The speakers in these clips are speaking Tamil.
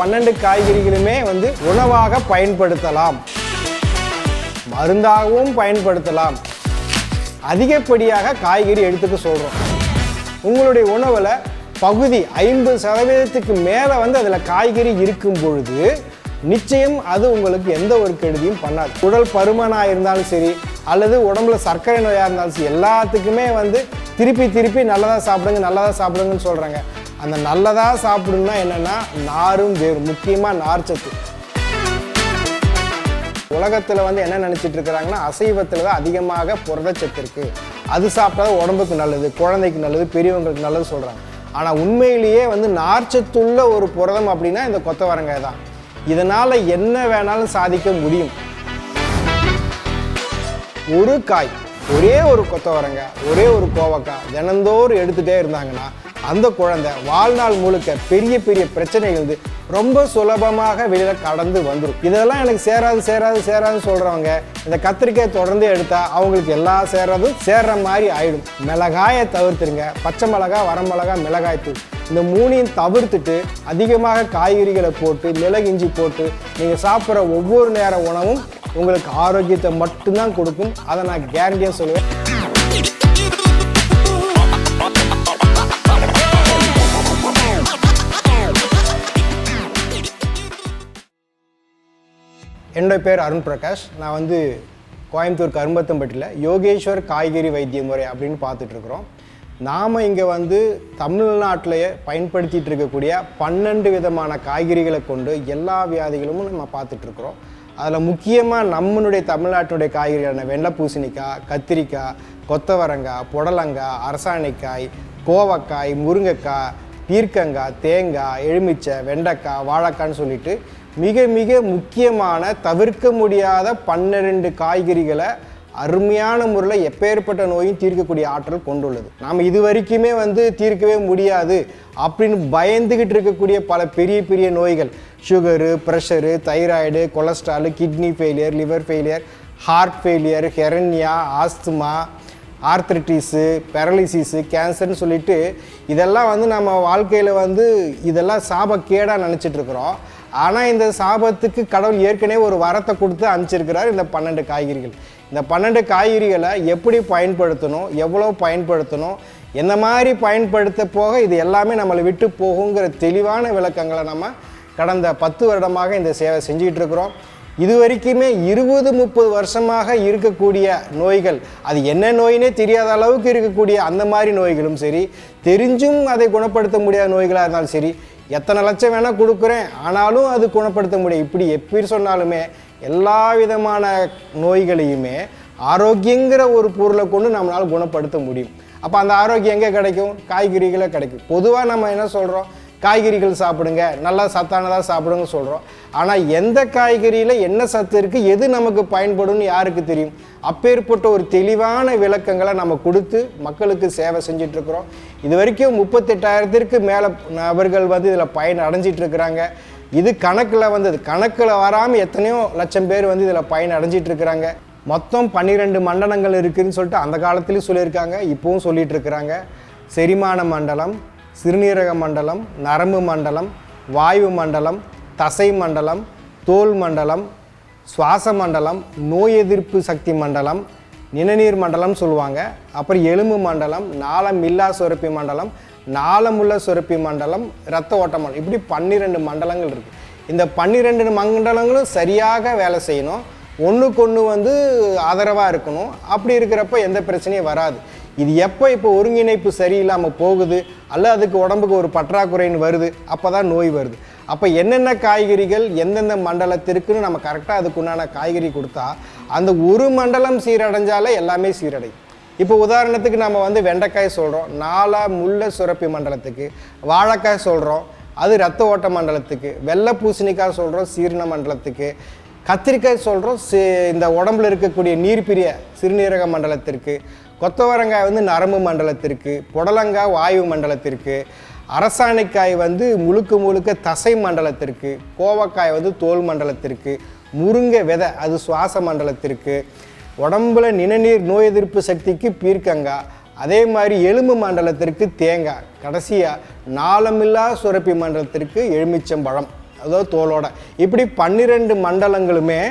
பன்னெண்டு காய்கறிகளுமே வந்து உணவாக பயன்படுத்தலாம். மருந்தாகவும் பயன்படுத்தலாம். அதிகப்படியாக காய்கறி எடுத்துக்க சொல்கிறோம் உங்களுடைய உணவில் பகுதி ஐம்பது சதவீதத்துக்கு மேலே வந்து அதில் காய்கறி இருக்கும் பொழுது நிச்சயம் அது உங்களுக்கு எந்த ஒரு கெடுதியும் பண்ணாது. உடல் பருமனாக இருந்தாலும் சரி அல்லது உடம்புல சர்க்கரை நோயாக இருந்தாலும் சரி எல்லாத்துக்குமே வந்து திருப்பி திருப்பி நல்லதாக சாப்பிடுங்க நல்லதாக சாப்பிடுங்கன்னு சொல்கிறாங்க அந்த நல்லதாக சாப்பிடணும்னா என்னென்னா நாரும் வேறு முக்கியமாக நார்ச்சத்து உலகத்தில் வந்து என்ன நினச்சிட்டு இருக்கிறாங்கன்னா அசைவத்தில் தான் அதிகமாக புரதச்சத்து இருக்குது அது சாப்பிட்டா உடம்புக்கு நல்லது குழந்தைக்கு நல்லது பெரியவங்களுக்கு நல்லது சொல்கிறாங்க ஆனால் உண்மையிலேயே வந்து நார்ச்சத்துள்ள ஒரு புரதம் அப்படின்னா இந்த கொத்தவரங்காய் தான். இதனால் என்ன வேணாலும் சாதிக்க முடியும். ஒரு காய் ஒரே ஒரு கொத்தவரங்காய் ஒரே ஒரு கோவக்காய் தினந்தோறும் எடுத்துகிட்டே இருந்தாங்கன்னா அந்த குழந்தை வாழ்நாள் முழுக்க பெரிய பெரிய பிரச்சனைகள் வந்து ரொம்ப சுலபமாக வெளியில் கடந்து வந்துடும் இதெல்லாம் எனக்கு சேராது சேராது சேராதுன்னு சொல்கிறவங்க இந்த கத்திரிக்காய் தொடர்ந்து எடுத்தால் அவங்களுக்கு எல்லா சேர்றதும் சேர்ற மாதிரி ஆயிடும். மிளகாயை தவிர்த்துருங்க. பச்சை மிளகாய் வரமிளகாய் மிளகாய் தூள். இந்த மூணையும் தவிர்த்துட்டு அதிகமாக காய்கறிகளை போட்டு மிளகு இஞ்சி போட்டு நீங்கள் சாப்பிட்ற ஒவ்வொரு நேர உணவும் உங்களுக்கு ஆரோக்கியத்தை மட்டும்தான் கொடுக்கும். அதை நான் கேரண்டியாக சொல்லுவேன். என்னுடைய பேர் அருண் பிரகாஷ். நான் வந்து கோயம்புத்தூர் கரும்பத்தம்பட்டியில் யோகேஸ்வர் காய்கறி வைத்திய முறை அப்படின்னு பார்த்துட்ருக்குறோம். நாம் இங்கே வந்து தமிழ்நாட்டிலேயே பயன்படுத்திகிட்டு இருக்கக்கூடிய பன்னெண்டு விதமான காய்கறிகளை கொண்டு எல்லா வியாதிகளும் நம்ம பார்த்துட்ருக்குறோம். அதில் முக்கியமாக நம்மளுடைய தமிழ்நாட்டினுடைய காய்கறிகளான வெள்ளை பூசணிக்காய் கத்திரிக்காய் கொத்தவரங்காய் புடலங்காய் அரசாணிக்காய் கோவக்காய் முருங்கைக்காய் பீர்க்கங்காய் தேங்காய் எலுமிச்சை வெண்டைக்காய் வாழைக்கான்னு சொல்லிட்டு மிக மிக முக்கியமான தவிர்க்க முடியாத பன்னிரெண்டு காய்கறிகளை அருமையான முறையில் எப்பேற்பட்ட நோயும் தீர்க்கக்கூடிய ஆற்றல் கொண்டுள்ளது. நாம் இது வரைக்குமே வந்து தீர்க்கவே முடியாது அப்படின்னு பயந்துக்கிட்டு இருக்கக்கூடிய பல பெரிய பெரிய நோய்கள். Sugar pressure thyroid cholesterol kidney failure liver failure heart failure hernia asthma arthritis paralysis கேன்சர்னு சொல்லிட்டு இதெல்லாம் வந்து நம்ம வாழ்க்கையில் வந்து இதெல்லாம் சாபக்கேடாக நினச்சிட்டு இருக்கிறோம். ஆனால் இந்த சாபத்துக்கு கடவுள் ஏற்கனவே ஒரு வரத்தை கொடுத்து அனுப்பிச்சிருக்கிறார் இந்த பன்னெண்டு காய்கறிகள். இந்த பன்னெண்டு காய்கறிகளை எப்படி பயன்படுத்தணும் எவ்வளோ பயன்படுத்தணும் எந்த மாதிரி பயன்படுத்த போக இது எல்லாமே நம்மளை விட்டு போகுங்கிற தெளிவான விளக்கங்களை நம்ம கடந்த பத்து வருடமாக இந்த சேவை செஞ்சுக்கிட்டு இருக்கிறோம். இது வரைக்குமே இருபது முப்பது வருஷமாக இருக்கக்கூடிய நோய்கள் அது என்ன நோயினே தெரியாத அளவுக்கு இருக்கக்கூடிய அந்த மாதிரி நோய்களும் சரி தெரிஞ்சும் அதை குணப்படுத்த முடியாத நோய்களாக இருந்தாலும் சரி எத்தனை லட்சம் வேணால் கொடுக்குறேன். ஆனாலும் அது குணப்படுத்த முடியும். இப்படி எப்படி சொன்னாலுமே எல்லா விதமான நோய்களையுமே ஆரோக்கியங்கிற ஒரு பொருளை கொண்டு நம்மளால் குணப்படுத்த முடியும். அப்போ அந்த ஆரோக்கியம் எங்கே கிடைக்கும்? காய்கறிகளே கிடைக்கும். பொதுவாக நம்ம என்ன சொல்கிறோம் காய்கறிகள் சாப்பிடுங்க நல்லா சத்தானதாக சாப்பிடுங்க சொல்கிறோம் ஆனால் எந்த காய்கறியில் என்ன சத்து இருக்குது எது நமக்கு பயன்படும்னு யாருக்கு தெரியும்? அப்பேற்பட்ட ஒரு தெளிவான விளக்கங்களை நம்ம கொடுத்து மக்களுக்கு சேவை செஞ்சிட்ருக்குறோம். இது வரைக்கும் முப்பத்தெட்டாயிரத்திற்கு மேலே நபர்கள் வந்து இதில் பயன் அடைஞ்சிட்டுருக்குறாங்க இது கணக்கில் வந்தது. கணக்கில் வராமல் எத்தனையோ லட்சம் பேர் வந்து இதில் பயன் அடைஞ்சிட்ருக்கிறாங்க. மொத்தம் பன்னிரெண்டு மண்டலங்கள் இருக்குதுன்னு சொல்லிட்டு அந்த காலத்துலேயும் சொல்லியிருக்காங்க இப்போவும் சொல்லிகிட்ருக்குறாங்க இருக்கிறாங்க செரிமான மண்டலம் சிறுநீரக மண்டலம் நரம்பு மண்டலம் வாயு மண்டலம் தசை மண்டலம் தோல் மண்டலம் சுவாச மண்டலம் நோய் எதிர்ப்பு சக்தி மண்டலம் நிணநீர் மண்டலம் சொல்லுவாங்க. அப்புறம் எலும்பு மண்டலம் நாளமில்லா சுரப்பி மண்டலம் நாளமுள்ள சுரப்பி மண்டலம் இரத்த ஓட்ட மண்டலம். இப்படி பன்னிரெண்டு மண்டலங்கள் இருக்குது இந்த பன்னிரெண்டு மண்டலங்களும் சரியாக வேலை செய்யணும். ஒன்றுக்கு ஒன்று வந்து ஆதரவாக இருக்கணும். அப்படி இருக்கிறப்ப எந்த பிரச்சனையும் வராது. இது எப்போ இப்போ ஒருங்கிணைப்பு சரியில்லாமல் போகுது அல்ல அதுக்கு உடம்புக்கு ஒரு பற்றாக்குறைன்னு வருது அப்போ தான் நோய் வருது. அப்போ என்னென்ன காய்கறிகள் எந்தெந்த மண்டலத்திற்குன்னு நம்ம கரெக்டாக அதுக்குண்டான காய்கறி கொடுத்தா அந்த ஒரு மண்டலம் சீரடைஞ்சாலே எல்லாமே சீரடையும். இப்போ உதாரணத்துக்கு நம்ம வந்து வெண்டைக்காய் சொல்கிறோம் நாலா முள்ள சுரப்பி மண்டலத்துக்கு வாழைக்காய் சொல்கிறோம் அது ரத்த ஓட்ட மண்டலத்துக்கு வெள்ளை பூசணிக்காய் சொல்கிறோம் சீரண மண்டலத்துக்கு கத்திரிக்காய் சொல்கிறோம் இந்த உடம்புல இருக்கக்கூடிய நீர்பிரிய சிறுநீரக மண்டலத்திற்கு கொத்தவரங்காய் வந்து நரம்பு மண்டலத்திற்கு புடலங்காய் வாயு மண்டலத்திற்கு அரசாணைக்காய் வந்து முழுக்க முழுக்க தசை மண்டலத்திற்கு கோவக்காய் வந்து தோல் மண்டலத்திற்கு முருங்கை விதை அது சுவாச மண்டலத்திற்கு உடம்புல நிணநீர் நோய் எதிர்ப்பு சக்திக்கு பீர்க்கங்காய் அதே மாதிரி எலும்பு மண்டலத்திற்கு தேங்காய் கடைசியாக நாளமில்லா சுரப்பி மண்டலத்திற்கு எலுமிச்சம்பழம் அதாவது தோலோட. இப்படி பன்னிரெண்டு மண்டலங்களுமே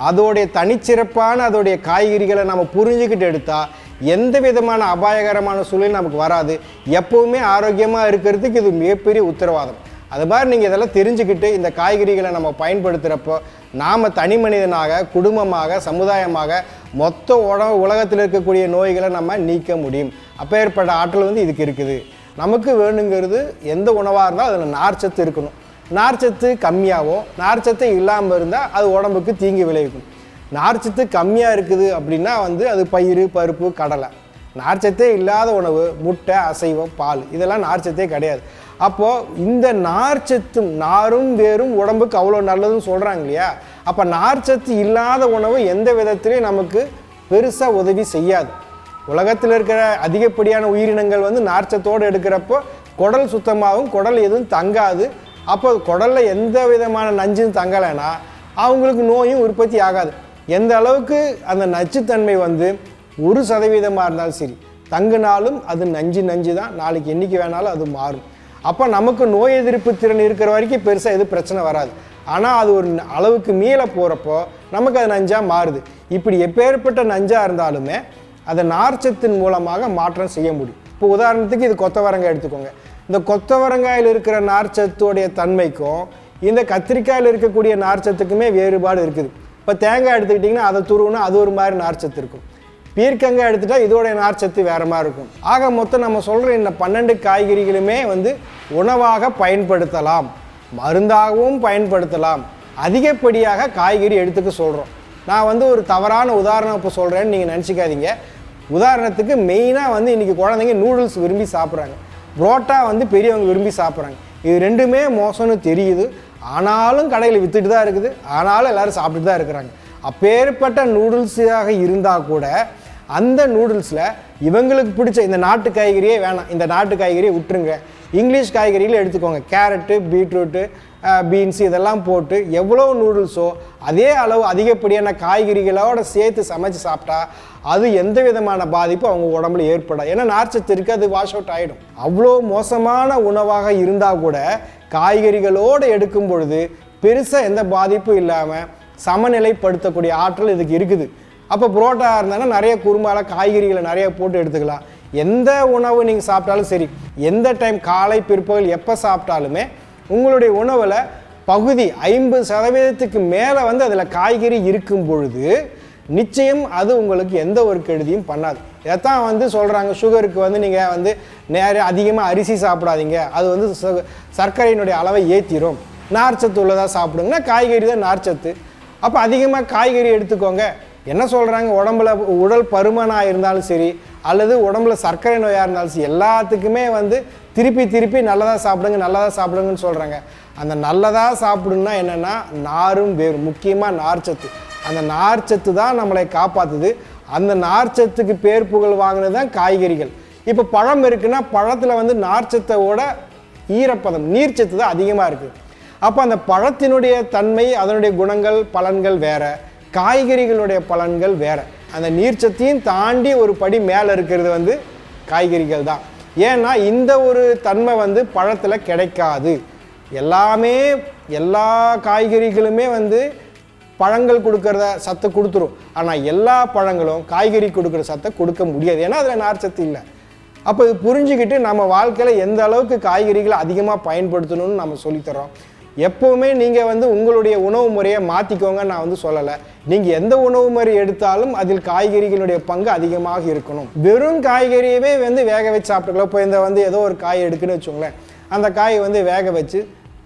அதோடைய தனிச்சிறப்பான அதோடைய காய்கறிகளை நம்ம புரிஞ்சுக்கிட்டு எடுத்தால் எந்த விதமான அபாயகரமான சூழ்நிலை நமக்கு வராது. எப்பவுமே ஆரோக்கியமாக இருக்கிறதுக்கு இது மிகப்பெரிய உத்தரவாதம். அது மாதிரி நீங்கள் இதெல்லாம் தெரிஞ்சுக்கிட்டு இந்த காய்கறிகளை நம்ம பயன்படுத்துகிறப்போ நாம் தனி மனிதனாக குடும்பமாக சமுதாயமாக மொத்த உடம்பு உலகத்தில் இருக்கக்கூடிய நோய்களை நம்ம நீக்க முடியும். அப்பேற்பட்ட ஆற்றல் வந்து இதுக்கு இருக்குது. நமக்கு வேணுங்கிறது எந்த உணவாக இருந்தால் அதில் நார்ச்சத்து இருக்கணும். நார்ச்சத்து கம்மியாகவும் நார்ச்சத்து இல்லாமல் இருந்தால் அது உடம்புக்கு தீங்கு விளைவிக்கும். நார்ச்சத்து கம்மியாக இருக்குது அப்படின்னா வந்து அது பயிறு பருப்பு கடலை. நார்ச்சத்தே இல்லாத உணவு முட்டை அசைவம் பால். இதெல்லாம் நார்ச்சத்தே கிடையாது. அப்போது இந்த நார்ச்சத்தும் நாரும் வேரும் உடம்புக்கு அவ்வளோ நல்லதுன்னு சொல்கிறாங்க இல்லையா? அப்போ நார்ச்சத்து இல்லாத உணவு எந்த விதத்துலையும் நமக்கு பெருசாக உதவி செய்யாது. உலகத்தில் இருக்கிற அதிகப்படியான உயிரினங்கள் வந்து நார்ச்சத்தோடு எடுக்கிறப்போ குடல் சுத்தமாகவும் குடல் எதுவும் தங்காது. அப்போ குடலில் எந்த விதமான நஞ்சும் தங்கலைன்னா அவங்களுக்கு நோயும் உற்பத்தி ஆகாது. எந்த அளவுக்கு அந்த நச்சுத்தன்மை வந்து ஒரு சதவீதமாக இருந்தாலும் சரி தங்குனாலும் அது நஞ்சு நஞ்சு தான் நாளைக்கு என்றைக்கு வேணாலும் அது மாறும். அப்போ நமக்கு நோய் எதிர்ப்பு திறன் இருக்கிற வரைக்கும் பெருசாக எதுவும் பிரச்சனை வராது. ஆனால் அது ஒரு ந- அளவுக்கு மீள போகிறப்போ நமக்கு அது நஞ்சாக மாறுது. இப்படி எப்பேற்பட்ட நஞ்சாக இருந்தாலுமே அதை நார்ச்சத்தின் மூலமாக மாற்றம் செய்ய முடியும். இப்போ உதாரணத்துக்கு இது கொத்தவரங்காய் எடுத்துக்கோங்க. இந்த கொத்தவரங்காயில் இருக்கிற நார்ச்சத்துடைய தன்மைக்கும் இந்த கத்திரிக்காயில் இருக்கக்கூடிய நார்ச்சத்துக்குமே வேறுபாடு இருக்குது. இப்போ தேங்காய் எடுத்துக்கிட்டிங்கன்னா அதை துருவுனா அது ஒரு மாதிரி நார்ச்சத்து இருக்கும். பீர்க்கங்காய் எடுத்துட்டால் இதோடைய நார்ச்சத்து வேறு மாதிரி இருக்கும். ஆக மொத்தம் நம்ம சொல்கிற இந்த பன்னெண்டு காய்கறிகளுமே வந்து உணவாக பயன்படுத்தலாம். மருந்தாகவும் பயன்படுத்தலாம். அதிகப்படியாக காய்கறி எடுத்துக்க சொல்கிறோம் நான் வந்து ஒரு தவறான உதாரணம் இப்போ சொல்கிறேன்னு நீங்கள் நினச்சிக்காதீங்க. உதாரணத்துக்கு மெயினாக வந்து இன்றைக்கி குழந்தைங்க நூடுல்ஸ் விரும்பி சாப்பிட்றாங்க. புரோட்டா வந்து பெரியவங்க விரும்பி சாப்பிட்றாங்க. இது ரெண்டுமே மோசம்னு தெரியுது. ஆனாலும் கடையில் வித்துட்டு தான் இருக்குது. ஆனாலும் எல்லோரும் சாப்பிட்டுட்டு தான் இருக்கிறாங்க. அப்பேற்பட்ட நூடுல்ஸாக இருந்தால் கூட அந்த நூடுல்ஸில் இவங்களுக்கு பிடிச்ச இந்த நாட்டு காய்கறியே வேணாம். இந்த நாட்டு காய்கறியை விட்டுருங்க. இங்கிலீஷ் காய்கறிகளை எடுத்துக்கோங்க. கேரட்டு பீட்ரூட்டு பீன்ஸ் இதெல்லாம் போட்டு எவ்வளோ நூடுல்ஸோ அதே அளவு அதிகப்படியான காய்கறிகளோட சேர்த்து சமைச்சு சாப்பிட்டா அது எந்த விதமான பாதிப்பும் அவங்க உடம்புல ஏற்படாது. ஏன்னா நார்ச்சத்து இருக்குது அது வாஷ் அவுட் ஆகிடும் அவ்வளோ மோசமான உணவாக இருந்தால் கூட காய்கறிகளோடு எடுக்கும் பொழுது பெருசாக எந்த பாதிப்பும் இல்லாமல் சமநிலைப்படுத்தக்கூடிய ஆற்றல் இதுக்கு இருக்குது. அப்போ புரோட்டா இருந்தாலும் நிறைய குருமால காய்கறிகளை நிறைய போட்டு எடுத்துக்கலாம். எந்த உணவு நீங்கள் சாப்பிட்டாலும் சரி எந்த டைம் காலை பிற்பகல் எப்போ சாப்பிட்டாலுமே உங்களுடைய உணவில் பகுதி ஐம்பது சதவீதத்துக்கு மேலே வந்து அதில் காய்கறி இருக்கும் பொழுது நிச்சயம் அது உங்களுக்கு எந்த ஒரு கெடுதியும் பண்ணாது. எத்தான் வந்து சொல்கிறாங்க சுகருக்கு வந்து நீங்கள் வந்து நேர அதிகமாக அரிசி சாப்பிடாதீங்க. அது வந்து சர்க்கரையினுடைய அளவை ஏற்றிடும் நார்ச்சத்து உள்ளதாக சாப்பிடுங்கன்னா காய்கறி தான் நார்ச்சத்து. அப்போ அதிகமாக காய்கறி எடுத்துக்கோங்க. என்ன சொல்கிறாங்க உடம்புல உடல் பருமனாக இருந்தாலும் சரி அல்லது உடம்புல சர்க்கரை நோயாக இருந்தாலும் சரி எல்லாத்துக்குமே வந்து திருப்பி திருப்பி நல்லதாக சாப்பிடுங்க நல்லதாக சாப்பிடுங்கன்னு சொல்கிறாங்க அந்த நல்லதாக சாப்பிடுன்னா என்னென்னா நாரும் வேறும் முக்கியமாக நார்ச்சத்து. அந்த நார்ச்சத்து தான் நம்மளை காப்பாற்றுது அந்த நார்ச்சத்துக்கு பேர் புகழ் வாங்கினது தான் காய்கறிகள். இப்போ பழம் இருக்குன்னா பழத்தில் வந்து நார்ச்சத்தோட ஈரப்பதம் நீர்ச்சத்து தான் அதிகமாக இருக்குது அப்போ அந்த பழத்தினுடைய தன்மை அதனுடைய குணங்கள் பலன்கள் வேறு. காய்கறிகளுடைய பலன்கள் வேறு. அந்த நீர்ச்சத்தையும் தாண்டி ஒரு படி மேலே இருக்கிறது வந்து காய்கறிகள் தான். ஏன்னா இந்த ஒரு தன்மை வந்து பழத்தில் கிடைக்காது. எல்லாமே எல்லா காய்கறிகளுமே வந்து பழங்கள் கொடுக்கறத சத்தை கொடுத்துரும். ஆனால் எல்லா பழங்களும் காய்கறி கொடுக்குற சத்தை கொடுக்க முடியாது. ஏன்னா அதில் நார்ச்சத்து இல்லை. அப்போ இது புரிஞ்சுக்கிட்டு நம்ம வாழ்க்கையில் எந்த அளவுக்கு காய்கறிகளை அதிகமாக பயன்படுத்தணும்னு நம்ம சொல்லித்தரோம் எப்போவுமே நீங்கள் வந்து உங்களுடைய உணவு முறையை மாற்றிக்கோங்க நான் வந்து சொல்லலை. நீங்கள் எந்த உணவு முறை எடுத்தாலும் அதில் காய்கறிகளுடைய பங்கு அதிகமாக இருக்கணும். வெறும் காய்கறியவே வந்து வேக வச்சு சாப்பிட்டுக்கலாம். இப்போ இந்த வந்து ஏதோ ஒரு காய் எடுக்குன்னு வச்சுக்கோங்களேன். அந்த காயை வந்து வேக வச்சு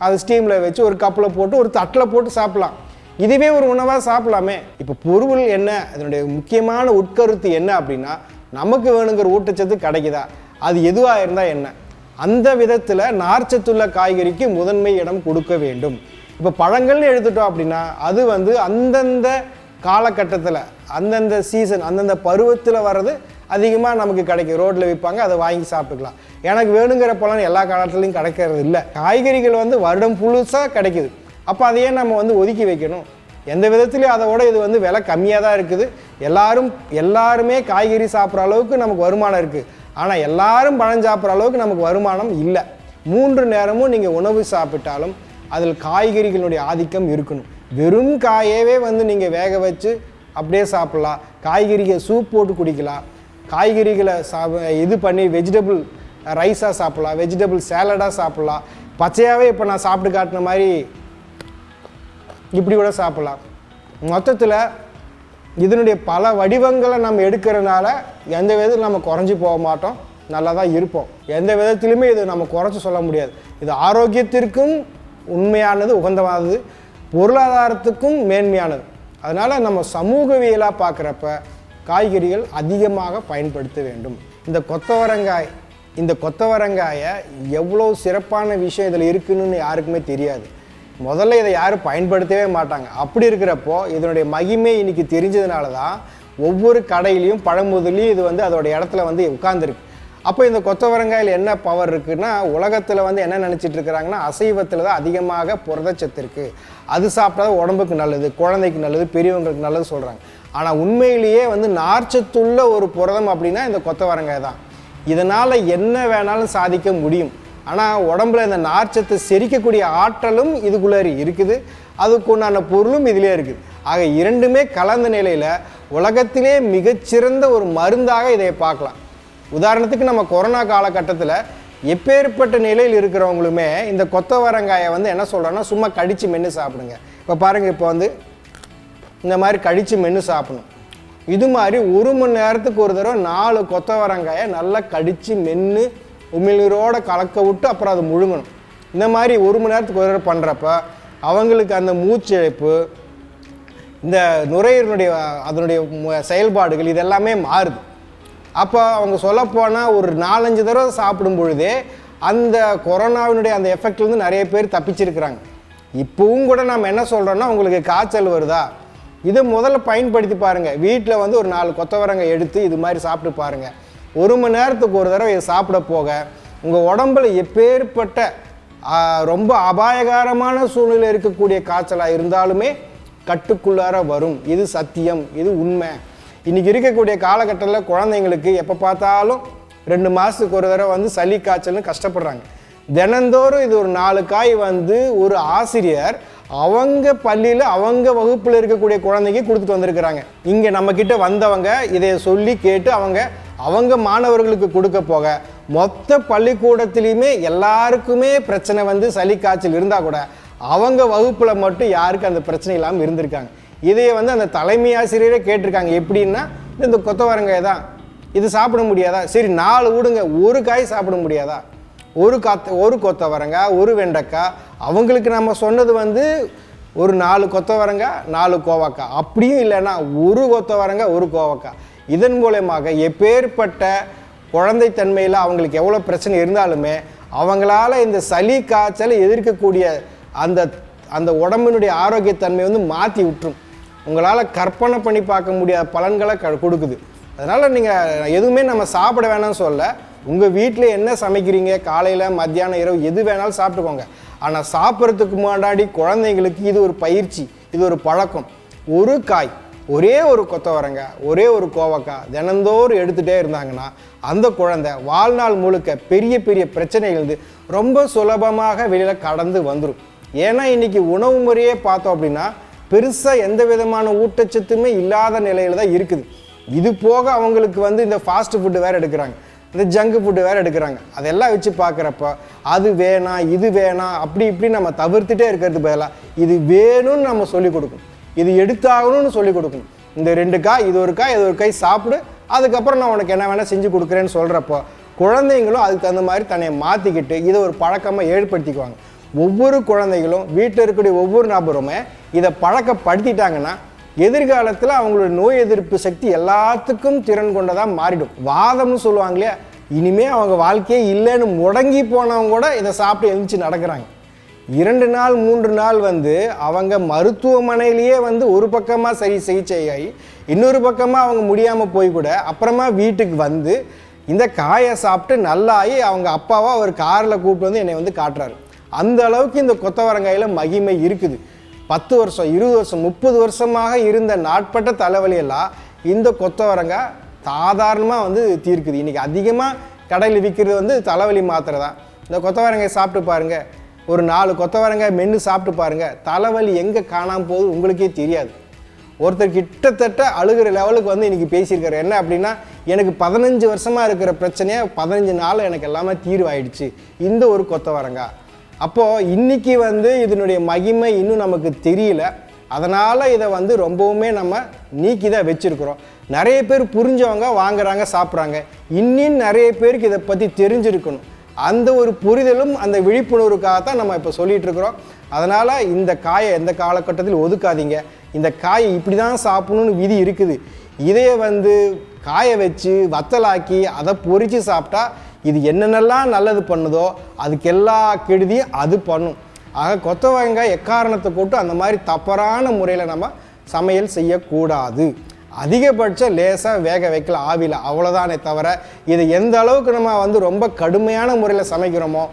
அது ஸ்டீமில் வச்சு ஒரு கப்பில் போட்டு ஒரு தட்டில் போட்டு சாப்பிட்லாம். இதுவே ஒரு உணவாக சாப்பிடலாமே. இப்போ பொருள் என்ன? அதனுடைய முக்கியமான உட்கருத்து என்ன அப்படின்னா நமக்கு வேணுங்கிற ஊட்டச்சத்து கிடைக்குதா? அது எதுவாக இருந்தால் என்ன? அந்த விதத்தில் நார்ச்சத்துள்ள காய்கறிக்கு முதன்மை இடம் கொடுக்க வேண்டும். இப்போ பழங்கள்னு எடுத்துட்டோம் அப்படின்னா அது வந்து அந்தந்த காலகட்டத்தில் அந்தந்த சீசன் அந்தந்த பருவத்தில் வர்றது அதிகமாக நமக்கு கிடைக்கும். ரோட்டில் விற்பாங்க அதை வாங்கி சாப்பிட்டுக்கலாம். எனக்கு வேணுங்கிற பழம் எல்லா காலத்துலையும் கிடைக்கிறது இல்லை காய்கறிகள் வந்து வருடம் புதுசாக கிடைக்குது. அப்போ அதையே நம்ம வந்து ஒதுக்கி வைக்கணும். எந்த விதத்துலையும் அதோட இது வந்து விலை கம்மியாக தான் இருக்குது. எல்லாரும் எல்லாருமே காய்கறி சாப்பிட்ற அளவுக்கு நமக்கு வருமானம் இருக்குது ஆனால் எல்லாரும் பழம் சாப்பிட்ற அளவுக்கு நமக்கு வருமானம் இல்லை. மூன்று நேரமும் நீங்கள் உணவு சாப்பிட்டாலும் அதில் காய்கறிகளுடைய ஆதிக்கம் இருக்கணும். வெறும் காயவே வந்து நீங்கள் வேக வச்சு அப்படியே சாப்பிட்லாம். காய்கறிகள் சூப் போட்டு குடிக்கலாம். காய்கறிகளை சா இது பண்ணி வெஜிடபிள் ரைஸாக சாப்பிட்லாம். வெஜிடபிள் சேலடாக சாப்பிட்லாம். பச்சையாகவே இப்போ நான் சாப்பிட்டு காட்டின மாதிரி இப்படி கூட சாப்பிட்லாம். மொத்தத்தில் இதனுடைய பல வடிவங்களை நம்ம எடுக்கிறதுனால எந்த விதத்தில் நம்ம குறைஞ்சி போக மாட்டோம். நல்லா தான் இருப்போம். எந்த விதத்திலுமே இது நம்ம குறைச்சி சொல்ல முடியாது. இது ஆரோக்கியத்திற்கும் உண்மையானது உகந்தமானது. பொருளாதாரத்துக்கும் மேன்மையானது. அதனால் நம்ம சமூகவியலாக பார்க்குறப்ப காய்கறிகள் அதிகமாக பயன்படுத்த வேண்டும். இந்த கொத்தவரங்காய் இந்த கொத்தவரங்காயை எவ்வளோ சிறப்பான விஷயம் இதில் இருக்குன்னு யாருக்குமே தெரியாது. முதல்ல இதை யாரும் பயன்படுத்தவே மாட்டாங்க. அப்படி இருக்கிறப்போ இதனுடைய மகிமை இன்னைக்கு தெரிஞ்சதுனால தான் ஒவ்வொரு கடையிலையும் பழமுதலையும் இது வந்து அதோட இடத்துல வந்து உட்காந்துருக்கு அப்போ இந்த கொத்தவரங்காயில் என்ன பவர் இருக்குன்னா உலகத்தில் வந்து என்ன நினச்சிட்டு இருக்கிறாங்கன்னா அசைவத்தில் தான் அதிகமாக புரதச்சத்து இருக்குது அது சாப்பிட்டா உடம்புக்கு நல்லது குழந்தைக்கு நல்லது பெரியவங்களுக்கு நல்லது சொல்கிறாங்க ஆனால் உண்மையிலேயே வந்து நார்ச்சத்துள்ள ஒரு புரதம் அப்படின்னா இந்த கொத்தவரங்காய் தான். இதனால் என்ன வேணாலும் சாதிக்க முடியும். ஆனால் உடம்புல இந்த நார்ச்சத்தை செரிக்கக்கூடிய ஆற்றலும் இதுக்குள்ளே இருக்குது. அதுக்குண்டான பொருளும் இதிலே இருக்குது ஆக இரண்டுமே கலந்த நிலையில் உலகத்திலே மிகச்சிறந்த ஒரு மருந்தாக இதை பார்க்கலாம். உதாரணத்துக்கு நம்ம கொரோனா காலகட்டத்தில் எப்பேற்பட்ட நிலையில் இருக்கிறவங்களுமே இந்த கொத்தவரங்காயை வந்து என்ன சொல்கிறோன்னா சும்மா கடித்து மென்று சாப்பிடுங்க. இப்போ பாருங்கள் இப்போ வந்து இந்த மாதிரி கடித்து மென்று சாப்பிடணும். இது மாதிரி ஒரு மணி நேரத்துக்கு ஒரு தடவை நாலு கொத்தவரங்காயை நல்லா கடித்து மென்று உமிழ்நீரோடு கலக்க விட்டு அப்புறம் அதை முழுங்கணும். இந்த மாதிரி ஒரு மணி நேரத்துக்கு ஒரு பண்ணுறப்ப அவங்களுக்கு அந்த மூச்சிழைப்பு இந்த நுரையீரனுடைய அதனுடைய செயல்பாடுகள் இதெல்லாமே மாறுது. அப்போ அவங்க சொல்லப்போனால் ஒரு நாலஞ்சு தடவை சாப்பிடும் பொழுதே அந்த கொரோனாவினுடைய அந்த எஃபெக்ட்லேருந்து நிறைய பேர் தப்பிச்சிருக்கிறாங்க. இப்போவும் கூட நம்ம என்ன சொல்கிறோன்னா உங்களுக்கு காய்ச்சல் வருதா? இதை முதல்ல பயன்படுத்தி பாருங்கள் வீட்டில் வந்து ஒரு நாலு கொத்தவரங்க எடுத்து இது மாதிரி சாப்பிட்டு பாருங்கள் ஒரு மணி நேரத்துக்கு ஒரு தடவை இதை சாப்பிட போக உங்கள் உடம்புல எப்பேற்பட்ட ரொம்ப அபாயகரமான சூழ்நிலை இருக்கக்கூடிய காய்ச்சலாக இருந்தாலுமே கட்டுக்குள்ளார வரும். இது சத்தியம் இது உண்மை. இன்னைக்கு இருக்கக்கூடிய காலகட்டத்தில் குழந்தைங்களுக்கு எப்போ பார்த்தாலும் ரெண்டு மாதத்துக்கு ஒரு தடவை வந்து சளி காய்ச்சல்னு கஷ்டப்படுறாங்க. தினந்தோறும் இது ஒரு நாலு காய் வந்து ஒரு ஆசிரியர் அவங்க பள்ளியில் அவங்க வகுப்பில் இருக்கக்கூடிய குழந்தைக்கு கொடுத்துட்டு வந்திருக்கிறாங்க. இங்கே நம்மக்கிட்ட வந்தவங்க இதை சொல்லி கேட்டு அவங்க அவங்க மாணவர்களுக்கு கொடுக்க போக மொத்த பள்ளிக்கூடத்துலேயுமே எல்லாருக்குமே பிரச்சனை வந்து சளி காய்ச்சல் இருந்தால் கூட அவங்க வகுப்பில் மட்டும் யாருக்கு அந்த பிரச்சனை இல்லாமல் இருந்திருக்காங்க. இதையே வந்து அந்த தலைமை ஆசிரியரே கேட்டிருக்காங்க. எப்படின்னா இந்த கொத்தவரங்காய் தான். இது சாப்பிட முடியாதா? சரி நாலு விடுங்க ஒரு காய் சாப்பிட முடியாதா? ஒரு காத்த ஒரு கொத்தவரங்காய் ஒரு வெண்டைக்காய். அவங்களுக்கு நம்ம சொன்னது வந்து ஒரு நாலு கொத்தவரங்காய் நாலு கோவக்காய். அப்படியும் இல்லைன்னா ஒரு கொத்தவரங்காய் ஒரு கோவக்காய். இதன் மூலயமாக எப்பேற்பட்ட குழந்தைத்தன்மையில் அவங்களுக்கு எவ்வளோ பிரச்சனை இருந்தாலுமே அவங்களால இந்த சளி காய்ச்சலை எதிர்க்கக்கூடிய அந்த அந்த உடம்பினுடைய ஆரோக்கியத்தன்மை வந்து மாற்றி விட்டுரும் உங்களால் கற்பனை பண்ணி பார்க்க முடியாத பலன்களை க கொடுக்குது. அதனால் நீங்கள் எதுவுமே நம்ம சாப்பிட வேணாம்னு சொல்ல உங்கள் வீட்டில் என்ன சமைக்கிறீங்க? காலையில் மத்தியானம் இரவு எது வேணாலும் சாப்பிட்டுக்கோங்க. ஆனால் சாப்பிட்றதுக்கு முன்னாடி குழந்தைங்களுக்கு இது ஒரு பயிற்சி இது ஒரு பழக்கம். ஒரு காய் ஒரே ஒரு கொத்தவரங்க ஒரே ஒரு கோவக்காய் தினந்தோறும் எடுத்துகிட்டே இருந்தாங்கன்னா அந்த குழந்தை வாழ்நாள் முழுக்க பெரிய பெரிய பிரச்சனைகள் வந்து ரொம்ப சுலபமாக வெளியில் கடந்து வந்துடும் ஏன்னா இன்னைக்கு உணவு முறையே பார்த்தோம் அப்படின்னா பெருசாக எந்த விதமான ஊட்டச்சத்துமே இல்லாத நிலையில் தான் இருக்குது. இது போக அவங்களுக்கு வந்து இந்த ஃபாஸ்ட் ஃபுட்டு வேறு எடுக்கிறாங்க. இந்த ஜங்க் ஃபுட்டு வேறு எடுக்கிறாங்க. அதெல்லாம் வச்சு பார்க்குறப்ப அது வேணாம் இது வேணாம் அப்படி இப்படி நம்ம தவிர்த்துட்டே இருக்கிறது பதிலாக இது வேணும்னு நம்ம சொல்லிக் கொடுக்கணும். இது எடுத்தாகணும்னு சொல்லிக் கொடுக்கணும். இந்த ரெண்டு காய் இது ஒரு காய் இது ஒரு காய் சாப்பிடு அதுக்கப்புறம் நான் உனக்கு என்ன வேணால் செஞ்சு கொடுக்குறேன்னு சொல்கிறப்போ குழந்தைங்களும் அதுக்கு தகுந்த மாதிரி தன்னை மாற்றிக்கிட்டு இதை ஒரு பழக்கமாக ஏற்படுத்திக்குவாங்க. ஒவ்வொரு குழந்தைகளும் வீட்டில் இருக்கக்கூடிய ஒவ்வொரு நபருமே இதை பழக்கப்படுத்திட்டாங்கன்னா எதிர்காலத்தில் அவங்களோட நோய் எதிர்ப்பு சக்தி எல்லாத்துக்கும் திறன் கொண்டதாக மாறிடும். வாதம்னு சொல்லுவாங்க இல்லையா? இனிமே அவங்க வாழ்க்கையே இல்லைன்னு முடங்கி போனவங்க கூட இதை சாப்பிட்டு எழுந்துச்சு நடக்கிறாங்க. இரண்டு நாள் மூன்று நாள் வந்து அவங்க மருத்துவமனையிலேயே வந்து ஒரு பக்கமாக சரி சிகிச்சையாகி இன்னொரு பக்கமாக அவங்க முடியாமல் போய் கூட அப்புறமா வீட்டுக்கு வந்து இந்த காயை சாப்பிட்டு நல்லாகி அவங்க அப்பாவாக ஒரு காரில் கூப்பிட்டு வந்து என்னை வந்து காட்டுறாரு. அந்த அளவுக்கு இந்த கொத்தவரங்காயில் மகிமை இருக்குது. பத்து வருஷம் இருபது வருஷம் முப்பது வருஷமாக இருந்த நாட்பட்ட தலைவலியெல்லாம் இந்த கொத்தவரங்க சாதாரணமாக வந்து தீர்க்குது. இன்றைக்கி அதிகமாக கடையில் விற்கிறது வந்து தலைவலி மாத்திரை தான் இந்த கொத்தவரங்காய் சாப்பிட்டு பாருங்கள் ஒரு நாலு கொத்தவரங்காய் மென்று சாப்பிட்டு பாருங்கள் தலைவலி எங்கே காணாமல் போகுது உங்களுக்கே தெரியாது. ஒருத்தர் கிட்டத்தட்ட அழுகிற லெவலுக்கு வந்து இன்றைக்கி பேசியிருக்காரு. என்ன அப்படின்னா எனக்கு பதினஞ்சு வருஷமாக இருக்கிற பிரச்சனையை பதினஞ்சு நாள் எனக்கு எல்லாமே தீர்வாயிடுச்சு. இந்த ஒரு கொத்தவரங்காய் அப்போது இன்றைக்கி வந்து இதனுடைய மகிமை இன்னும் நமக்கு தெரியல. அதனால் இதை வந்து ரொம்பவுமே நம்ம நீக்கி தான் வச்சுருக்குறோம். நிறைய பேர் புரிஞ்சவங்க வாங்குறாங்க சாப்பிட்றாங்க. இன்னும் நிறைய பேருக்கு இதை பற்றி தெரிஞ்சிருக்கணும். அந்த ஒரு புரிதலும் அந்த விழிப்புணர்வுக்காக தான் நம்ம இப்போ சொல்லிட்டு இருக்கிறோம் அதனால் இந்த காயை எந்த காலகட்டத்தில் ஒதுக்காதீங்க. இந்த காயை இப்படி தான் சாப்பிடணும்னு விதி இருக்குது. இதையே வந்து காய வச்சு வத்தலாக்கி அதை பொரித்து சாப்பிட்டா இது என்னென்னலாம் நல்லது பண்ணுதோ அதுக்கு எல்லா கெடுதியும் அது பண்ணும். ஆக கொத்த எக்காரணத்தை போட்டு அந்த மாதிரி தப்பறான முறையில் நம்ம சமையல் செய்யக்கூடாது. அதிகபட்சம் லேசாக வேக வைக்கல ஆவியில் அவ்வளோதானே தவிர இதை எந்த அளவுக்கு நம்ம வந்து ரொம்ப கடுமையான முறையில் சமைக்கிறோமோ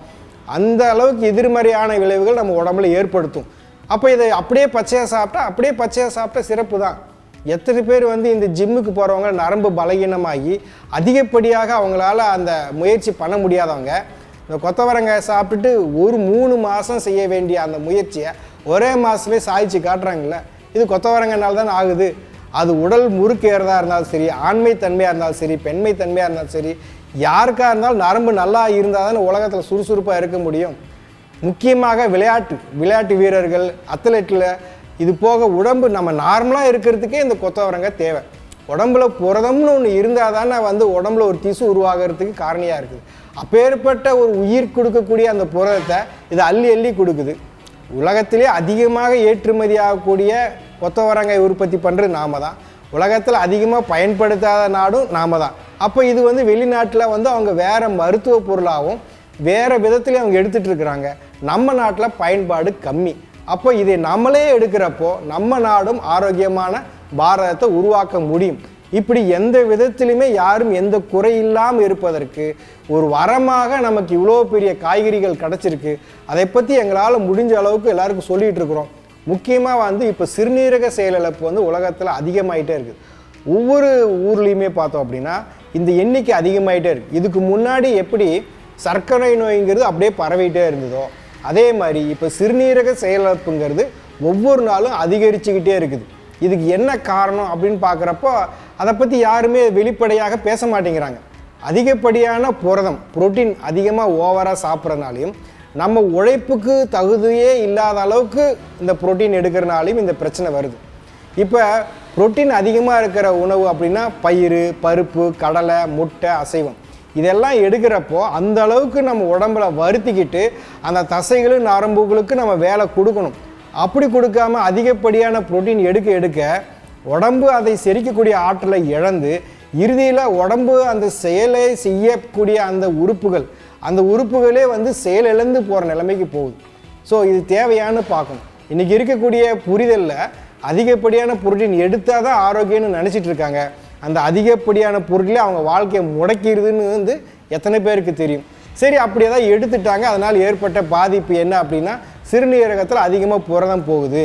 அந்த அளவுக்கு எதிர்மறையான விளைவுகள் நம்ம உடம்புல ஏற்படுத்தும். அப்போ இதை அப்படியே பச்சையாக சாப்பிட்டா அப்படியே பச்சையாக சாப்பிட்டா சிறப்பு தான் எத்தனை பேர் வந்து இந்த ஜிம்முக்கு போகிறவங்க நரம்பு பலகீனமாகி அதிகப்படியாக அவங்களால அந்த முயற்சி பண்ண முடியாதவங்க இந்த கொத்தவரங்காய் சாப்பிட்டுட்டு ஒரு மூணு மாதம் செய்ய வேண்டிய அந்த முயற்சியை ஒரே மாதத்துலேயே சாய்ச்சி காட்டுறாங்கல்ல இது கொத்தவரங்காய்னால தான் ஆகுது. அது உடல் முறுக்கேறதா இருந்தாலும் சரி ஆண்மை தன்மையாக இருந்தாலும் சரி பெண்மை தன்மையாக இருந்தாலும் சரி யாருக்காக இருந்தாலும் நரம்பு நல்லா இருந்தால் தானே உலகத்தில் சுறுசுறுப்பாக இருக்க முடியும். முக்கியமாக விளையாட்டு விளையாட்டு வீரர்கள் அத்லெட்டில் இது போக உடம்பு நம்ம நார்மலாக இருக்கிறதுக்கே இந்த கொத்தவரங்காய் தேவை. உடம்புல புரதம்னு ஒன்று இருந்தால் தானே வந்து உடம்புல ஒரு திசு உருவாகிறதுக்கு காரணியாக இருக்குது. அப்பேற்பட்ட ஒரு உயிர் கொடுக்கக்கூடிய அந்த புரதத்தை இது அள்ளி அள்ளி கொடுக்குது. உலகத்திலே அதிகமாக ஏற்றுமதி ஆகக்கூடிய கொத்தவரங்காய் உற்பத்தி பண்ணுறது நாம தான். உலகத்தில் அதிகமாக பயன்படுத்தாத நாடும் நாம தான். அப்போ இது வந்து வெளிநாட்டில் வந்து அவங்க வேறு மருத்துவ பொருளாகவும் வேறு விதத்துலேயும் அவங்க எடுத்துகிட்டு இருக்கிறாங்க. நம்ம நாட்டில் பயன்பாடு கம்மி. அப்போ இதை நம்மளே எடுக்கிறப்போ நம்ம நாடும் ஆரோக்கியமான பாரதத்தை உருவாக்க முடியும். இப்படி எந்த விதத்திலுமே யாரும் எந்த குறை இல்லாமல் இருப்பதற்கு ஒரு வரமாக நமக்கு இவ்வளோ பெரிய காய்கறிகள் கிடச்சிருக்கு. அதை பற்றி எங்களால் முடிஞ்ச அளவுக்கு எல்லாருக்கும் சொல்லிகிட்டு இருக்கிறோம். முக்கியமாக வந்து இப்போ சிறுநீரக செயலிழப்பு வந்து உலகத்தில் அதிகமாயிட்டே இருக்குது ஒவ்வொரு ஊர்லேயுமே பார்த்தோம் அப்படின்னா இந்த எண்ணிக்கை அதிகமாயிட்டே இருக்குது இதுக்கு முன்னாடி எப்படி சர்க்கரை நோய்ங்கிறது அப்படியே பரவிட்டே இருந்ததோ அதே மாதிரி இப்போ சிறுநீரக செயலிழப்புங்கிறது ஒவ்வொரு நாளும் அதிகரிச்சுக்கிட்டே இருக்குது. இதுக்கு என்ன காரணம் அப்படின்னு பார்க்குறப்போ அதை பற்றி யாருமே வெளிப்படையாக பேச மாட்டேங்கிறாங்க. அதிகப்படியான புரதம் புரோட்டீன் அதிகமாக ஓவராக சாப்பிட்றதுனாலையும் நம்ம உழைப்புக்கு தகுதியே இல்லாத அளவுக்கு இந்த புரோட்டீன் எடுக்கிறனாலையும் இந்த பிரச்சனை வருது. இப்போ புரோட்டீன் அதிகமாக இருக்கிற உணவு அப்படின்னா பயிர் பருப்பு கடலை முட்டை அசைவம். இதெல்லாம் எடுக்கிறப்போ அந்த அளவுக்கு நம்ம உடம்புல வருத்திக்கிட்டு அந்த தசைகளும் நரம்புகளுக்கு நம்ம வேலை கொடுக்கணும். அப்படி கொடுக்காம அதிகப்படியான புரோட்டீன் எடுக்க எடுக்க உடம்பு அதை செரிக்கக்கூடிய ஆற்றலை இழந்து இறுதியில் உடம்பு அந்த செயலை செய்யக்கூடிய அந்த உறுப்புகள் அந்த உறுப்புகளே வந்து செயலிழந்து போகிற நிலைமைக்கு போகுது. ஸோ இது தேவையான்னு பார்க்கணும். இன்றைக்கி இருக்கக்கூடிய புரிதலில் அதிகப்படியான புரோட்டீன் எடுத்தால் தான் ஆரோக்கியம்னு நினச்சிட்டு இருக்காங்க. அந்த அதிகப்படியான பொருட்களே அவங்க வாழ்க்கையை முடக்கிடுதுன்னு வந்து எத்தனை பேருக்கு தெரியும். சரி அப்படி ஏதாவது எடுத்துட்டாங்க அதனால் ஏற்பட்ட பாதிப்பு என்ன அப்படின்னா சிறுநீரகத்தில் அதிகமாக புரதம் போகுது.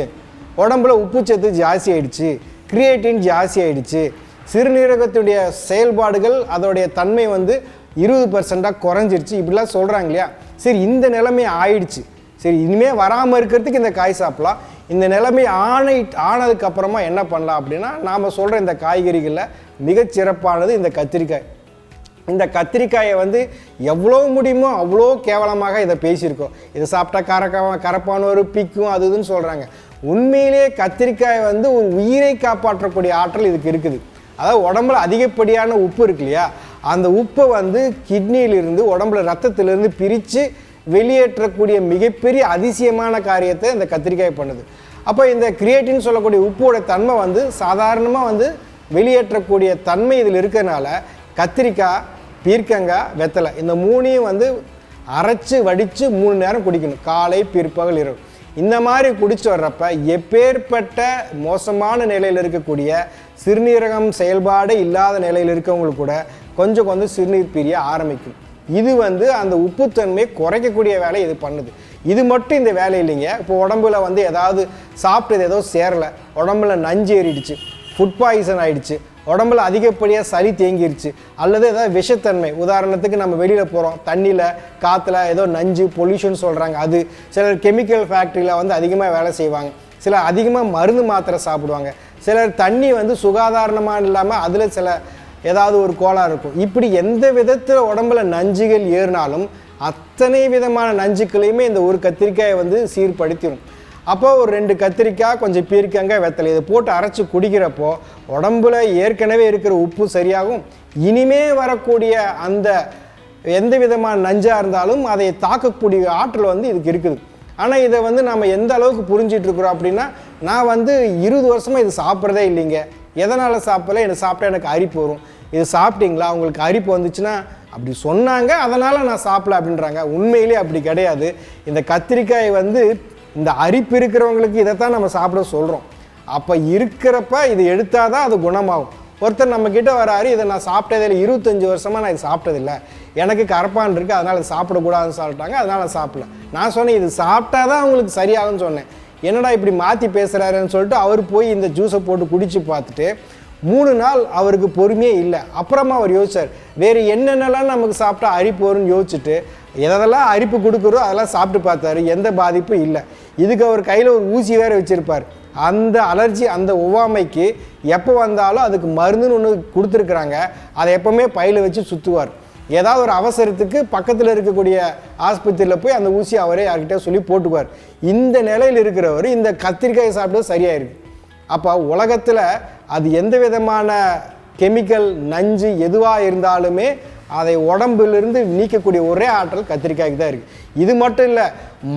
உடம்புல உப்புச்சத்து ஜாஸ்தி ஆயிடுச்சு கிரியேட்டின் ஜாஸ்தி ஆயிடுச்சு. சிறுநீரகத்துடைய செயல்பாடுகள் அதோடைய தன்மை வந்து இருபது பர்சண்ட்டாக குறைஞ்சிருச்சு. இப்படிலாம் சொல்கிறாங்க இல்லையா? சரி இந்த நிலைமை ஆயிடுச்சு. சரி இனிமேல் வராமல் இருக்கிறதுக்கு இந்த காய் சாப்பிட்லாம். இந்த நிலைமை ஆணை ஆனதுக்கு அப்புறமா என்ன பண்ணலாம் அப்படின்னா நாம் சொல்கிற இந்த காய்கறிகளில் மிகச் சிறப்பானது இந்த கத்திரிக்காய். இந்த கத்திரிக்காயை வந்து எவ்வளோ முடியுமோ அவ்வளோ கேவலமாக இதை பேசியிருக்கோம். இதை சாப்பிட்டா கரக்க கரப்பான ஒரு பிக்கும் அது இதுன்னு சொல்கிறாங்க உண்மையிலேயே கத்திரிக்காய் வந்து ஒரு உயிரை காப்பாற்றக்கூடிய ஆற்றல் இதுக்கு இருக்குது. அதாவது உடம்புல அதிகப்படியான உப்பு இருக்கு இல்லையா? அந்த உப்பை வந்து கிட்னியிலிருந்து உடம்புல ரத்தத்திலிருந்து பிரித்து வெளியேற்றக்கூடிய மிகப்பெரிய அதிசயமான காரியத்தை இந்த கத்திரிக்காய் பண்ணுது. அப்போ இந்த கிரியேட்டின்னு சொல்லக்கூடிய உப்போட தன்மை வந்து சாதாரணமாக வந்து வெளியேற்றக்கூடிய தன்மை இதில் இருக்கிறனால கத்திரிக்காய் பீர்க்கங்காய் வெத்தலை இந்த மூணையும் வந்து அரைச்சு வடித்து மூணு நேரம் குடிக்கணும். காலை பிற்பகல் இரவு. இந்த மாதிரி குடிச்சு வர்றப்ப எப்பேற்பட்ட மோசமான நிலையில் இருக்கக்கூடிய சிறுநீரகம் செயல்பாடு இல்லாத நிலையில் இருக்கவங்களுக்கு கூட கொஞ்சம் கொஞ்சம் சிறுநீர் பிரிய ஆரம்பிக்கும். இது வந்து அந்த உப்புத்தன்மையை குறைக்கக்கூடிய வேலையை இது பண்ணுது. இது மட்டும் இந்த வேலை இல்லைங்க. இப்போ உடம்புல வந்து ஏதாவது சாப்பிட்டது ஏதோ சேரலை. உடம்புல நஞ்சு ஏறிடுச்சு. ஃபுட் பாய்சன் ஆகிடுச்சு உடம்புல அதிகப்படியாக சளி தேங்கிருச்சு. அல்லது ஏதாவது விஷத்தன்மை. உதாரணத்துக்கு நம்ம வெளியில் போகிறோம் தண்ணியில் காற்றுல ஏதோ நஞ்சு பொல்யூஷன் சொல்கிறாங்க அது. சிலர் கெமிக்கல் ஃபேக்ட்ரியில் வந்து அதிகமாக வேலை செய்வாங்க. சிலர் அதிகமாக மருந்து மாத்திரை சாப்பிடுவாங்க. சிலர் தண்ணி வந்து சுகாதாரணமாக இல்லாமல் அதில் சில ஏதாவது ஒரு கோளாறு இருக்கும். இப்படி எந்த விதத்தில் உடம்புல நஞ்சுகள் ஏறினாலும் அத்தனை விதமான நஞ்சுக்களையுமே இந்த ஒரு கத்திரிக்காயை வந்து சீர்படுத்திடும் அப்போ ஒரு ரெண்டு கத்திரிக்காய் கொஞ்சம் பீர்க்கங்காய் வெத்தலை இதை போட்டு அரைச்சி குடிக்கிறப்போ உடம்புல ஏற்கனவே இருக்கிற உப்பு சரியாகும். இனிமே வரக்கூடிய அந்த எந்த விதமான நஞ்சாக இருந்தாலும் அதை தாக்கக்கூடிய ஆற்றல் வந்து இதுக்கு இருக்குது. ஆனால் இதை வந்து நம்ம எந்த அளவுக்கு புரிஞ்சிட்ருக்குறோம் அப்படின்னா நான் வந்து இருபது வருஷமாக இது சாப்பிட்றதே இல்லைங்க. எதனால் சாப்பிடல? எனக்கு சாப்பிட்டா எனக்கு அரிப்பு வரும். இது சாப்பிட்டீங்களா? உங்களுக்கு அரிப்பு வந்துச்சுன்னா அப்படி சொன்னாங்க அதனால் நான் சாப்பிடல அப்படின்றாங்க. உண்மையிலே அப்படி கிடையாது. இந்த கத்திரிக்காய் வந்து இந்த அரிப்பு இருக்கிறவங்களுக்கு இதைத்தான் நம்ம சாப்பிட சொல்கிறோம் அப்போ இருக்கிறப்ப இது எடுத்தால் தான் அது குணமாகும். ஒருத்தர் நம்ம கிட்ட வராரு இதை நான் சாப்பிட்டதே இல்லை. இருபத்தஞ்சி வருஷமாக நான் இது சாப்பிட்டதில்லை. எனக்கு கரப்பான் இருக்குது அதனால் இது சாப்பிடக்கூடாதுன்னு சொல்லிட்டாங்க. அதனால் சாப்பிடல. நான் சொன்னேன் இது சாப்பிட்டா தான் அவங்களுக்கு சரியாகும்னு சொன்னேன். என்னடா இப்படி மாற்றி பேசுகிறாருன்னு சொல்லிட்டு அவர் போய் இந்த ஜூஸை போட்டு குடித்து பார்த்துட்டு மூணு நாள் அவருக்கு பொறுமையே இல்லை. அப்புறமா அவர் யோசிச்சார் வேறு என்னென்னலாம் நமக்கு சாப்பிட்டா அரிப்பு வரும்னு யோசிச்சுட்டு எதெல்லாம் அரிப்பு கொடுக்குறோ அதெல்லாம் சாப்பிட்டு பார்த்தாரு எந்த பாதிப்பும் இல்லை. இதுக்கு அவர் கையில் ஒரு ஊசி வேறு வச்சுருப்பார். அந்த அலர்ஜி அந்த ஒவ்வாமைக்கு எப்போ வந்தாலும் அதுக்கு மருந்துன்னு ஒன்று கொடுத்துருக்குறாங்க. அதை எப்போவுமே பையில் வச்சு சுற்றுவார் ஏதாவது ஒரு அவசரத்துக்கு பக்கத்தில் இருக்கக்கூடிய ஆஸ்பத்திரியில் போய் அந்த ஊசி அவரே யார்கிட்ட சொல்லி போட்டுக்குவார். இந்த நிலையில் இருக்கிறவர் இந்த கத்திரிக்காய் சாப்பிட்டது சரியாயிருக்கு. அப்போ உலகத்தில் அது எந்த விதமான கெமிக்கல் நஞ்சு எதுவாக இருந்தாலுமே அதை உடம்பிலிருந்து நீக்கக்கூடிய ஒரே ஆற்றல் கத்திரிக்காய்க்கு தான் இருக்குது இது மட்டும் இல்லை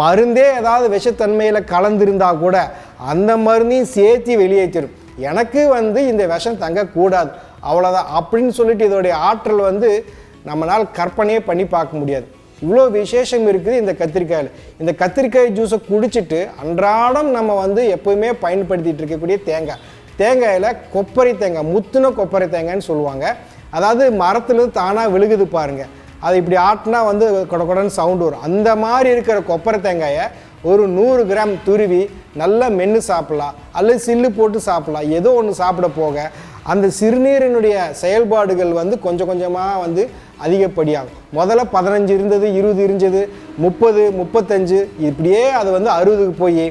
மருந்தே ஏதாவது விஷத்தன்மையில் கலந்திருந்தா கூட அந்த மருந்தையும் சேர்த்து வெளியேற்றிடும் எனக்கு வந்து இந்த விஷம் தங்கக்கூடாது. அவ்வளோதான் அப்படின்னு சொல்லிட்டு இதோடைய ஆற்றல் வந்து நம்மளால் கற்பனையே பண்ணி பார்க்க முடியாது. இவ்வளோ விசேஷம் இருக்குது இந்த கத்திரிக்காயில். இந்த கத்திரிக்காய் ஜூஸை குடிச்சிட்டு அன்றாடம் நம்ம வந்து எப்போவுமே பயன்படுத்திட்டு இருக்கக்கூடிய தேங்காய். தேங்காயில் கொப்பரை தேங்காய் முத்துன கொப்பரை தேங்காய்ன்னு சொல்லுவாங்க. அதாவது மரத்துலேருந்து தானாக விழுகுது பாருங்கள் அது இப்படி ஆட்டினா வந்து கொட சவுண்டு வரும். அந்த மாதிரி இருக்கிற கொப்பரை தேங்காயை ஒரு நூறு கிராம் துருவி நல்லா மென்று சாப்பிட்லாம். அல்லது சில்லு போட்டு சாப்பிட்லாம். ஏதோ ஒன்று சாப்பிட போக அந்த சிறுநீரினுடைய செயல்பாடுகள் வந்து கொஞ்சம் கொஞ்சமாக வந்து அதிகப்படியாகும். முதல்ல பதினஞ்சு இருந்தது இருபது இருந்தது முப்பது முப்பத்தஞ்சு இப்படியே அது வந்து அறுபதுக்கு போய்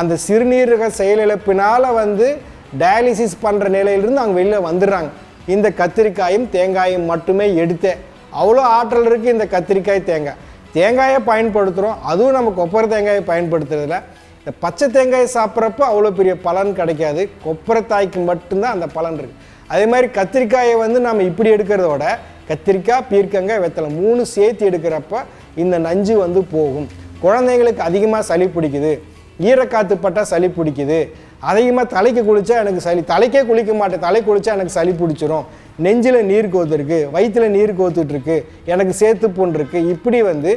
அந்த சிறுநீரக செயலிழப்பினால் வந்து டயாலிசிஸ் பண்ணுற நிலையிலிருந்து அவங்க வெளியில் வந்துடுறாங்க. இந்த கத்திரிக்காயும் தேங்காயும் மட்டுமே எடுத்தேன் அவ்வளோ ஆற்றல் இருக்குது இந்த கத்திரிக்காய் தேங்காய். தேங்காயை பயன்படுத்துகிறோம் அதுவும் நம்ம கொப்பரை தேங்காயை பயன்படுத்துறதில்ல. இந்த பச்சை தேங்காயை சாப்பிட்றப்போ அவ்வளோ பெரிய பலன் கிடைக்காது. கொப்பரை தாய்க்கு மட்டும்தான் அந்த பலன் இருக்குது அதே மாதிரி கத்திரிக்காயை வந்து நம்ம இப்படி எடுக்கிறதோட கத்திரிக்காய் பீர்க்கங்காய் வெத்தலை மூணு சேர்த்து எடுக்கிறப்ப இந்த நஞ்சு வந்து போகும். குழந்தைங்களுக்கு அதிகமாக சளி பிடிக்குது. ஈரக்காத்து பட்டால் சளி பிடிக்குது. அதிகமாக தலைக்கு குளித்தா எனக்கு சளி தலைக்கே குளிக்க மாட்டேன். தலை குளித்தா எனக்கு சளி பிடிச்சிரும். நெஞ்சில் நீர் கோத்துருக்கு வயிற்றில் நீர் கோத்துட்ருக்கு எனக்கு சேத்து புண்ருக்கு இப்படி வந்து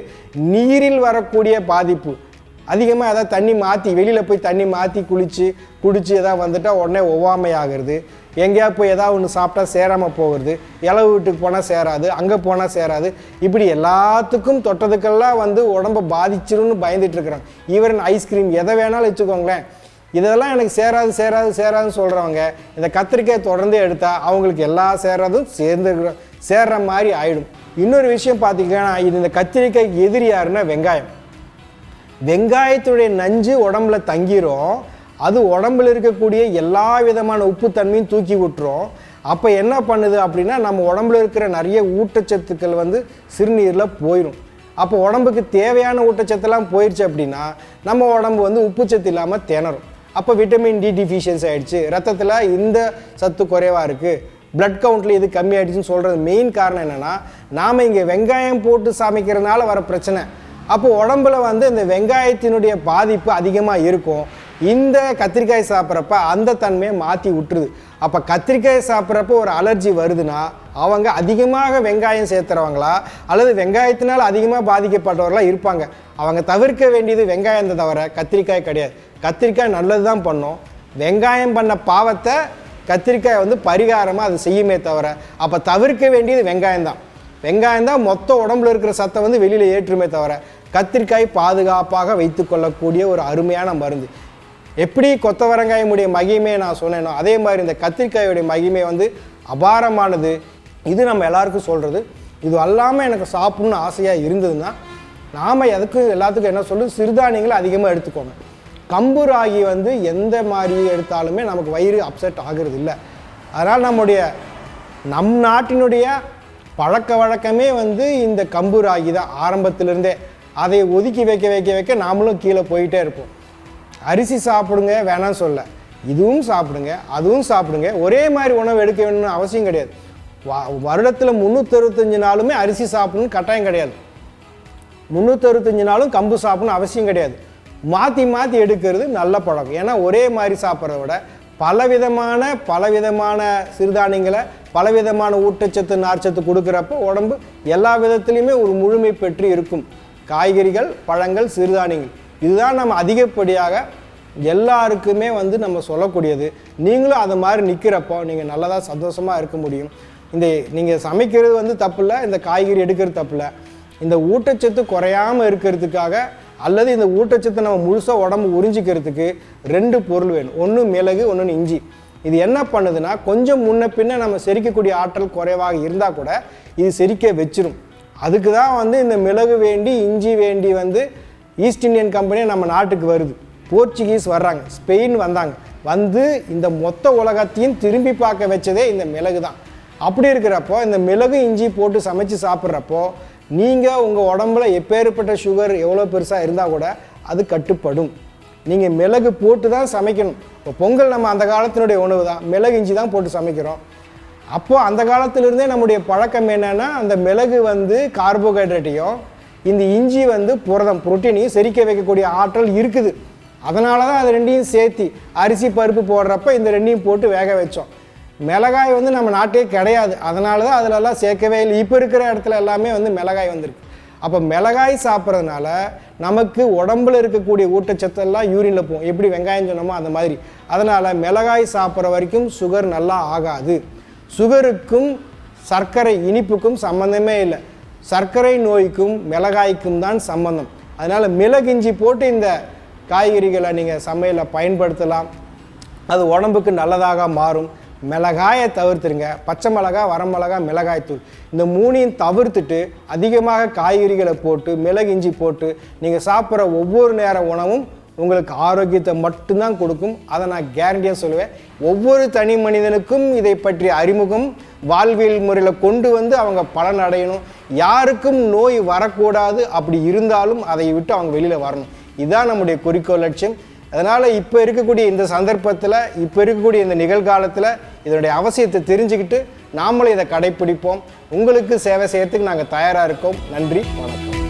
நீரில் வரக்கூடிய பாதிப்பு அதிகமாக எதாவது தண்ணி மாற்றி வெளியில் போய் தண்ணி மாற்றி குளித்து குடித்து எதாவது வந்துட்டால் உடனே ஒவ்வாமை ஆகிறது எங்கேயா போய் எதாவது ஒன்று சாப்பிட்டா சேராமல் போகிறது. இளவு வீட்டுக்கு போனால் சேராது அங்கே போனால் சேராது. இப்படி எல்லாத்துக்கும் தொட்டதுக்கெல்லாம் வந்து உடம்பை பாதிச்சிரும்னு பயந்துட்டு இருக்கிறாங்க. ஈவன் ஐஸ்கிரீம் எதை வேணாலும் வச்சுக்கோங்களேன். இதெல்லாம் எனக்கு சேராது சேராது சேராதுன்னு சொல்கிறவங்க இந்த கத்திரிக்காய் தொடர்ந்து எடுத்தால் அவங்களுக்கு எல்லா சேராதும் சேர்ந்து சேர்ற மாதிரி ஆயிடும். இன்னொரு விஷயம் பார்த்தீங்கன்னா இது இந்த கத்திரிக்காய்க்கு எதிரி யாருன்னா வெங்காயம். வெங்காயத்துடைய நஞ்சு உடம்புல தங்கிரும். அது உடம்புல இருக்கக்கூடிய எல்லா விதமான உப்புத்தன்மையும் தூக்கி விட்டுரும். அப்போ என்ன பண்ணுது அப்படின்னா நம்ம உடம்புல இருக்கிற நிறைய ஊட்டச்சத்துக்கள் வந்து சிறுநீரில் போயிடும் அப்போ உடம்புக்கு தேவையான ஊட்டச்சத்தெல்லாம் போயிடுச்சு அப்படின்னா நம்ம உடம்பு வந்து உப்புச்சத்து இல்லாமல் திணறும். அப்போ விட்டமின் டி டிஃபிஷியன்சி ஆகிடுச்சு ரத்தத்தில் இந்த சத்து குறைவாக இருக்குது பிளட் கவுண்ட்டில் இது கம்மியாயிடுச்சுன்னு சொல்கிறது மெயின் காரணம் என்னென்னா நாம் இங்கே வெங்காயம் போட்டு சமைக்கிறதுனால வர பிரச்சனை. அப்போ உடம்புல வந்து இந்த வெங்காயத்தினுடைய பாதிப்பு அதிகமாக இருக்கும். இந்த கத்திரிக்காய் சாப்பிட்றப்ப அந்த தன்மையை மாற்றி விட்டுருது அப்போ கத்திரிக்காய் சாப்பிட்றப்ப ஒரு அலர்ஜி வருதுன்னா அவங்க அதிகமாக வெங்காயம் சேர்த்துறவங்களா அல்லது வெங்காயத்தினால் அதிகமாக பாதிக்கப்பட்டவர்களாக இருப்பாங்க. அவங்க தவிர்க்க வேண்டியது வெங்காயத்தை தவிர கத்திரிக்காய் கிடையாது. கத்திரிக்காய் நல்லது தான் பண்ணும். வெங்காயம் பண்ண பாவத்தை கத்திரிக்காய் வந்து பரிகாரமாக அது செய்யுமே தவிர அப்போ தவிர்க்க வேண்டியது வெங்காயம் தான். வெங்காயம் தான் மொத்த உடம்புல இருக்கிற சத்தை வந்து வெளியில் ஏற்றுமே தவிர கத்திரிக்காய் பாதுகாப்பாக வைத்துக்கொள்ளக்கூடிய ஒரு அருமையான மருந்து. எப்படி கொத்தவரங்காயினுடைய மகிமையை நான் சொன்னேனோ அதே மாதிரி இந்த கத்திரிக்காயுடைய மகிமை வந்து அபாரமானது. இது நம்ம எல்லாருக்கும் சொல்கிறது இது அல்லாமல் எனக்கு சாப்பிட்ணுன்னு ஆசையாக இருந்ததுன்னா நாம் எதுக்கும் எல்லாத்துக்கும் என்ன சொல்லுது சிறுதானியங்களை அதிகமாக எடுத்துக்கோங்க. கம்பு ராகி வந்து எந்த மாதிரி எடுத்தாலுமே நமக்கு வயிறு அப்செட் ஆகிறது இல்லை அதனால் நம்முடைய நம் நாட்டினுடைய பழக்க வழக்கமே வந்து இந்த கம்பு ராகி தான் ஆரம்பத்திலிருந்தே. அதை ஒதுக்கி வைக்க வைக்க வைக்க நாமளும் கீழே போயிட்டே இருப்போம். அரிசி சாப்பிடுங்க வேணாம் சொல்ல. இதுவும் சாப்பிடுங்க அதுவும் சாப்பிடுங்க. ஒரே மாதிரி உணவு எடுக்க வேணும்னு அவசியம் கிடையாது. வா வருடத்தில் முந்நூற்றறுபத்தஞ்சு நாளுமே அரிசி சாப்பிடணும்னு கட்டாயம் கிடையாது. முந்நூற்றறுபத்தஞ்சு நாளும் கம்பு சாப்பிடணும் அவசியம் கிடையாது. மாற்றி மாற்றி எடுக்கிறது நல்ல பழக்கம். ஏன்னா ஒரே மாதிரி சாப்பிட்றத விட பலவிதமான பலவிதமான சிறுதானியங்களை பலவிதமான ஊட்டச்சத்து நார்ச்சத்து கொடுக்குறப்போ உடம்பு எல்லா விதத்துலேயுமே ஒரு முழுமை பெற்று இருக்கும். காய்கறிகள் பழங்கள் சிறுதானியங்கள். இதுதான் நம்ம அதிகப்படியாக எல்லாருக்குமே வந்து நம்ம சொல்லக்கூடியது. நீங்களும் அது மாதிரி நிற்கிறப்போ நீங்கள் நல்லதாக சந்தோஷமாக இருக்க முடியும். இந்த நீங்கள் சமைக்கிறது வந்து தப்பில்லை இந்த காய்கறி எடுக்கிறது தப்பில்லை இந்த ஊட்டச்சத்து குறையாமல் இருக்கிறதுக்காக அல்லது இந்த ஊட்டச்சத்தை நம்ம முழுசாக உடம்பு உறிஞ்சிக்கிறதுக்கு ரெண்டு பொருள் வேணும். ஒன்று மிளகு ஒன்று இஞ்சி. இது என்ன பண்ணுதுன்னா கொஞ்சம் முன்ன பின்ன நம்ம செரிக்கக்கூடிய ஆற்றல் குறைவாக இருந்தால் கூட இது செரிக்க வச்சிரும். அதுக்கு தான் வந்து இந்த மிளகு வேண்டி இஞ்சி வேண்டி வந்து ஈஸ்ட் இந்தியன் கம்பெனி நம்ம நாட்டுக்கு வருது. போர்ச்சுகீஸ் வர்றாங்க ஸ்பெயின் வந்தாங்க. வந்து இந்த மொத்த உலகத்தையும் திரும்பி பார்க்க வச்சதே இந்த மிளகு தான் அப்படி இருக்கிறப்போ இந்த மிளகு இஞ்சி போட்டு சமைச்சு சாப்பிட்றப்போ நீங்கள் உங்கள் உடம்புல எப்பேற்பட்ட சுகர் எவ்வளோ பெருசாக இருந்தால் கூட அது கட்டுப்படும். நீங்கள் மிளகு போட்டு தான் சமைக்கணும். இப்போ பொங்கல் நம்ம அந்த காலத்தினுடைய உணவு தான் மிளகு இஞ்சி தான் போட்டு சமைக்கிறோம். அப்போது அந்த காலத்திலிருந்தே நம்முடைய பழக்கம் என்னென்னா அந்த மிளகு வந்து கார்போஹைட்ரேட்டையும் இந்த இஞ்சி வந்து புரதம் புரோட்டீனையும் செரிக்க வைக்கக்கூடிய ஆற்றல் இருக்குது. அதனால தான் அது ரெண்டையும் சேர்த்தி அரிசி பருப்பு போடுறப்ப இந்த ரெண்டையும் போட்டு வேக வச்சோம். மிளகாய் வந்து நம்ம நாட்டே கிடையாது. அதனால தான் அதிலெல்லாம் சேர்க்கவே இல்லை. இப்போ இருக்கிற இடத்துல எல்லாமே வந்து மிளகாய் வந்திருக்கு. அப்போ மிளகாய் சாப்பிட்றதுனால நமக்கு உடம்புல இருக்கக்கூடிய ஊட்டச்சத்தெல்லாம் யூரினில் போகும். எப்படி வெங்காயம் சொன்னோமோ அந்த மாதிரி. அதனால் மிளகாய் சாப்பிட்ற வரைக்கும் சுகர் நல்லா ஆகாது. சுகருக்கும் சர்க்கரை இனிப்புக்கும் சம்மந்தமே இல்லை. சர்க்கரை நோய்க்கும் மிளகாய்க்கும் தான் சம்மந்தம் அதனால் மிளகிஞ்சி போட்டு இந்த காய்கறிகளை நீங்கள் சமையலில் பயன்படுத்தலாம். அது உடம்புக்கு நல்லதாக மாறும். மிளகாயை தவிர்த்துருங்க. பச்சை மிளகாய் வரமிளகா மிளகாய்த்தூள் இந்த மூணையும் தவிர்த்துட்டு அதிகமாக காய்கறிகளை போட்டு மிளகு இஞ்சி போட்டு நீங்கள் சாப்பிட்ற ஒவ்வொரு நேர உணவும் உங்களுக்கு ஆரோக்கியத்தை மட்டும்தான் கொடுக்கும். அதை நான் கேரண்டியாக சொல்லுவேன். ஒவ்வொரு தனி மனிதனுக்கும் இதை பற்றிய அறிமுகம் வாழ்வியல் முறையில் கொண்டு வந்து அவங்க பலன் அடையணும். யாருக்கும் நோய் வரக்கூடாது. அப்படி இருந்தாலும் அதை விட்டு அவங்க வெளியில் வரணும். இதுதான் நம்முடைய குறிக்கோள் லட்சியம். அதனால் இப்போ இருக்கக்கூடிய இந்த சந்தர்ப்பத்தில் இப்போ இருக்கக்கூடிய இந்த நிகழ்காலத்தில் இதனுடைய அவசியத்தை தெரிஞ்சுக்கிட்டு நாமளும் இதை கடைப்பிடிப்போம். உங்களுக்கு சேவை செய்யறதுக்கு நாங்கள் தயாராக இருக்கோம். நன்றி வணக்கம்.